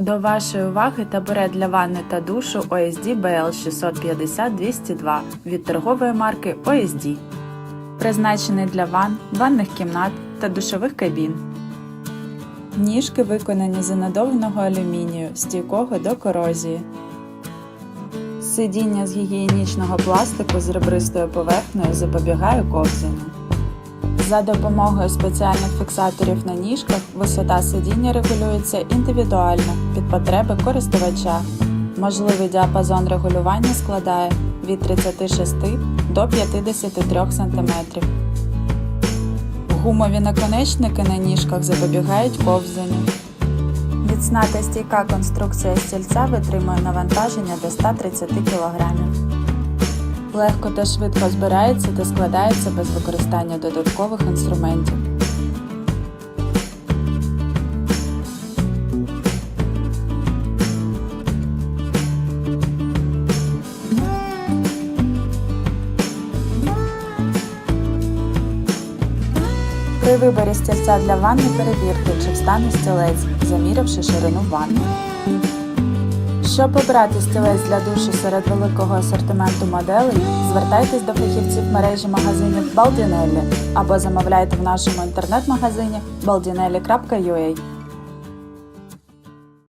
До вашої уваги табурет для ванни та душу OSD BL 650 202 від торгової марки OSD. Призначений для ванн, ванних кімнат та душових кабін. Ніжки виконані з анодованого алюмінію, стійкого до корозії. Сидіння з гігієнічного пластику з ребристою поверхнею запобігає ковзанню. За допомогою спеціальних фіксаторів на ніжках висота сидіння регулюється індивідуально під потреби користувача. Можливий діапазон регулювання складає від 36 до 53 см. Гумові наконечники на ніжках запобігають ковзанню. Міцна та стійка конструкція стільця витримує навантаження до 130 кг. Легко та швидко збирається та складається без використання додаткових інструментів. При виборі стільця для ванни перевірте, чи встане стілець, замірявши ширину ванни. Щоб обрати стілець для душу серед великого асортименту моделей, звертайтесь до фахівців мережі магазинів Baldinelli або замовляйте в нашому інтернет-магазині baldinelli.ua.